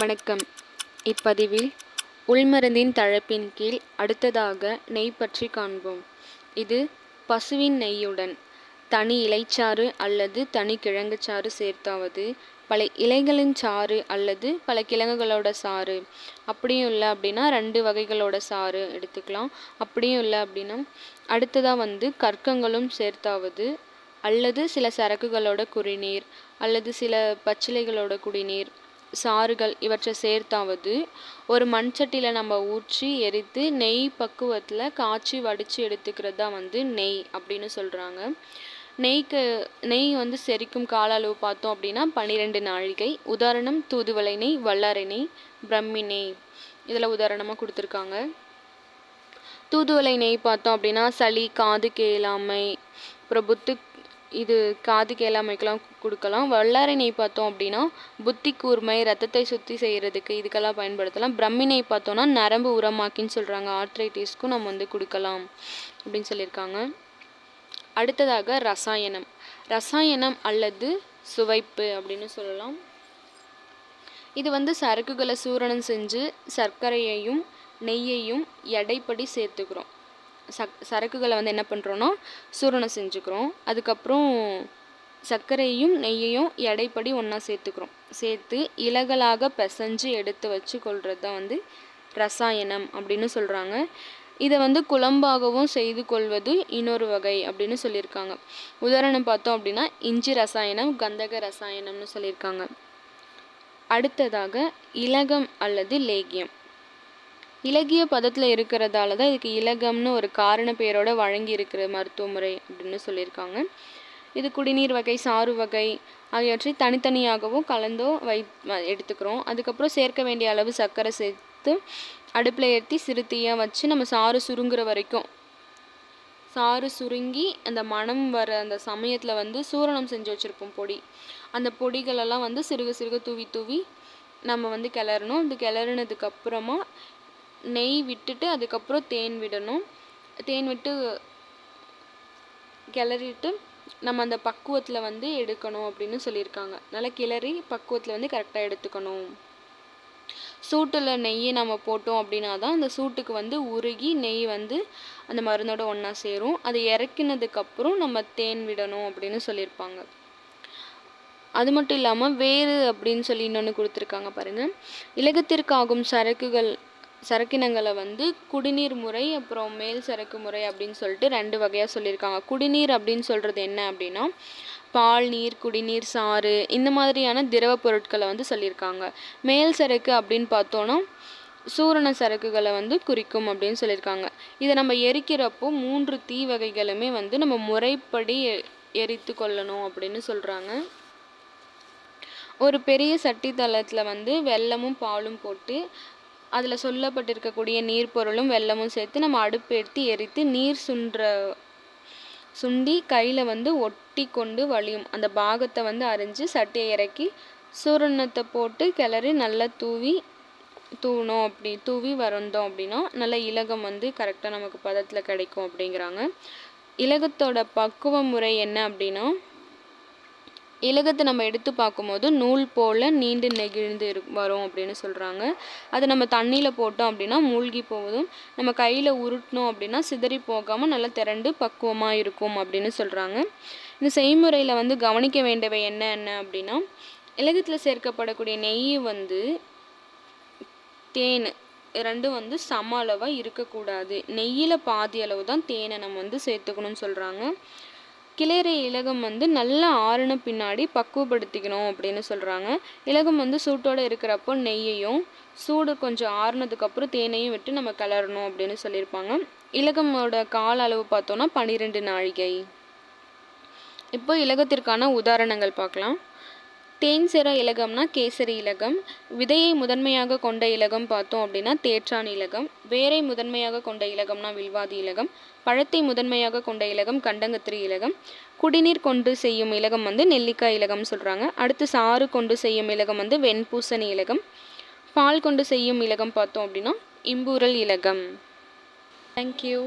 வணக்கம். இப்பதிவில் உள்மருந்தின் தழைப்பின் கீழ் அடுத்ததாக நெய் பற்றி காண்போம். இது பசுவின் நெய்யுடன் தனி இலைச்சாறு அல்லது தனி கிழங்கு சாறு சேர்த்தாவது பல இலைகளின் சாறு அல்லது பல கிழங்குகளோட சாறு. அப்படியும் இல்லை அப்படின்னா ரெண்டு வகைகளோட சாறு எடுத்துக்கலாம். அப்படியும் இல்லை அப்படின்னா அடுத்ததாக வந்து கற்கங்களும் சேர்த்தாவது அல்லது சில சரக்குகளோட குடிநீர் அல்லது சில பச்சிலைகளோட குடிநீர். சாறுகள் இவற்றை சேர்த்தாவது ஒரு மண் சட்டியில் நம்ம ஊற்றி எரித்து நெய் பக்குவத்தில் காய்ச்சி வடித்து எடுத்துக்கிறது தான் வந்து நெய் அப்படின்னு சொல்கிறாங்க நெய்க்கு நெய் வந்து செரிக்கும் கால அளவு பார்த்தோம் அப்படின்னா பன்னிரெண்டு நாழிகை. உதாரணம் தூதுவளை நெய் வல்லாரை நெய் பிரம்மி நெய் இதில் உதாரணமாக கொடுத்துருக்காங்க. தூதுவளை நெய் பார்த்தோம் அப்படின்னா சளி காது கேளாமை அப்புறம் புத்து இது காது கேளாமைக்கெல்லாம் கொடுக்கலாம். வல்லாரை நெய் பார்த்தோம் அப்படின்னா புத்தி கூர்மை ரத்தத்தை சுத்தி செய்கிறதுக்கு இதுக்கெல்லாம் பயன்படுத்தலாம். பிரம்மி நெய் பார்த்தோன்னா நரம்பு உரமாக்கின்னு சொல்கிறாங்க ஆர்த்ரைட்டிஸ்க்கும் நம்ம வந்து கொடுக்கலாம் அப்படின்னு சொல்லியிருக்காங்க. அடுத்ததாக ரசாயனம். ரசாயனம் அல்லது சுவைப்பு அப்படின்னு சொல்லலாம். இது வந்து சரக்குகளை சூரணம் செஞ்சு சர்க்கரையையும் நெய்யையும் எடைப்படி சேர்த்துக்கிறோம். சக் சரக்குகளை வந்து என்ன பண்ணுறோன்னா சூரணம் செஞ்சுக்கிறோம். அதுக்கப்புறம் சர்க்கரையும் நெய்யையும் எடைப்படி ஒன்றா சேர்த்துக்கிறோம். சேர்த்து இலகலாக பிசைஞ்சு எடுத்து வச்சு கொள்வது தான் வந்து ரசாயனம் அப்படின்னு சொல்கிறாங்க இதை வந்து குழம்பாகவும் செய்து கொள்வது இன்னொரு வகை அப்படின்னு சொல்லியிருக்காங்க. உதாரணம் பார்த்தோம் அப்படின்னா இஞ்சி ரசாயனம் கந்தக ரசாயனம்னு சொல்லியிருக்காங்க. அடுத்ததாக இலகம் அல்லது லேகியம். இலகிய பதத்தில் இருக்கிறதால தான் இதுக்கு இலகம்னு ஒரு காரண பேரோட வழங்கி இருக்கிற மருத்துவ முறை அப்படின்னு சொல்லியிருக்காங்க. இது குடிநீர் வகை சாறு வகை ஆகியவற்றை தனித்தனியாகவும் கலந்தோ வை எடுத்துக்கிறோம். அதுக்கப்புறம் சேர்க்க வேண்டிய அளவு சர்க்கரை சேர்த்து அடுப்பில் ஏற்றி சிறு தீயாக வச்சு நம்ம சாறு சுருங்குற வரைக்கும். சாறு சுருங்கி அந்த மணம் வர அந்த சமயத்தில் வந்து சூரணம் செஞ்சு வச்சுருப்போம் பொடி. அந்த பொடிகளெல்லாம் வந்து சிறுக சிறுக தூவி தூவி நம்ம வந்து கிளறணும். இந்த கிளறினதுக்கப்புறமா நெய் விட்டுட்டு அதுக்கப்புறம் தேன் விடணும். தேன் விட்டு கிளறிட்டு நம்ம அந்த பக்குவத்தில் வந்து எடுக்கணும் அப்படின்னு சொல்லியிருக்காங்க. நல்லா கிளறி பக்குவத்தில் வந்து கரெக்டாக எடுத்துக்கணும். சூட்டில் நெய்யை நம்ம போட்டோம் அப்படின்னா தான் அந்த சூட்டுக்கு வந்து உருகி நெய் வந்து அந்த மருந்தோட ஒன்றா சேரும். அதை இறக்கினதுக்கப்புறம் நம்ம தேன் விடணும் அப்படின்னு சொல்லியிருப்பாங்க. அது மட்டும் இல்லாமல் வேறு அப்படின்னு சொல்லி இன்னொன்று கொடுத்துருக்காங்க பாருங்கள் இலகத்திற்காகும் சரக்குகள் சரக்கினங்களை வந்து குடிநீர் முறை அப்புறம் மேல் சரக்கு முறை அப்படின்னு சொல்லிட்டு ரெண்டு வகையாக சொல்லியிருக்காங்க. குடிநீர் அப்படின்னு சொல்கிறது என்ன அப்படின்னா பால் நீர் குடிநீர் சாறு இந்த மாதிரியான திரவ பொருட்களை வந்து சொல்லியிருக்காங்க. மேல் சரக்கு அப்படின்னு பார்த்தோன்னா சூரண சரக்குகளை வந்து குறிக்கும் அப்படின்னு சொல்லியிருக்காங்க. இதை நம்ம எரிக்கிறப்போ மூன்று தீ வகைகளுமே வந்து நம்ம முறைப்படி எரித்து கொள்ளணும் அப்படின்னு சொல்கிறாங்க ஒரு பெரிய சட்டி தளத்தில் வந்து வெல்லமும் பாலும் போட்டு அதில் சொல்லப்பட்டிருக்கக்கூடிய நீர் பொருளும் வெல்லமும் சேர்த்து நம்ம அடுப்பு எடுத்து எரித்து நீர் சுன்ற சுண்டி கையில் வந்து ஒட்டி கொண்டு வலியும் அந்த பாகத்தை வந்து அரிஞ்சு சட்டியை இறக்கி சூரணத்தை போட்டு கிளறி நல்லா தூவி தூணும் அப்படி தூவி வறந்தோம் அப்படின்னா நல்ல இலகம் வந்து கரெக்டாக நமக்கு பதத்தில் கிடைக்கும் அப்படிங்கிறாங்க. இலகத்தோட பக்குவ முறை என்ன அப்படின்னா இலகத்தை நம்ம எடுத்து பார்க்கும்போது நூல் போல் நீண்டு நெகிழ்ந்து இரு வரும் அப்படின்னு சொல்கிறாங்க அதை நம்ம தண்ணியில் போட்டோம் அப்படின்னா மூழ்கி போவதும் நம்ம கையில் உருட்டினோம் அப்படின்னா சிதறி போகாமல் நல்லா திரண்டு பக்குவமாக இருக்கும் அப்படின்னு சொல்கிறாங்க இந்த செய்முறையில் வந்து கவனிக்க வேண்டியவை என்ன என்ன அப்படின்னா இலகத்தில் சேர்க்கப்படக்கூடிய நெய் வந்து தேன் ரெண்டும் வந்து சம அளவாக இருக்கக்கூடாது. நெய்யில் பாதி அளவு தான் தேனை நம்ம வந்து சேர்த்துக்கணும்னு சொல்கிறாங்க கிளறி இலகம் வந்து நல்லா ஆறின பின்னாடி பக்குவப்படுத்திக்கணும் அப்படின்னு சொல்கிறாங்க இலகம் வந்து சூட்டோடு இருக்கிறப்போ நெய்யையும் சூடு கொஞ்சம் ஆறுனதுக்கப்புறம் தேனையும் விட்டு நம்ம கிளறணும் அப்படின்னு சொல்லியிருப்பாங்க. இலகமோட கால அளவு பார்த்தோன்னா பன்னிரெண்டு நாழிகை. இப்போ இலகத்திற்கான உதாரணங்கள் பார்க்கலாம். தேன் சிற இலகம்னா கேசரி இலகம் விதையை முதன்மையாக கொண்ட இலகம் பார்த்தோம் அப்படின்னா தேற்றான் இலகம் வேரை முதன்மையாக கொண்ட இலகம்னா வில்வாதி இலகம் பழத்தை முதன்மையாக கொண்ட இலகம் கண்டங்கத்திரி இலகம் குடிநீர் கொண்டு செய்யும் இலகம் வந்து நெல்லிக்காய் இலகம் சொல்கிறாங்க அடுத்து சாறு கொண்டு செய்யும் இலகம் வந்து வெண்பூசணி இலகம். பால் கொண்டு செய்யும் இலகம் பார்த்தோம் அப்படின்னா இம்பூரல் இலகம். தேங்க்யூ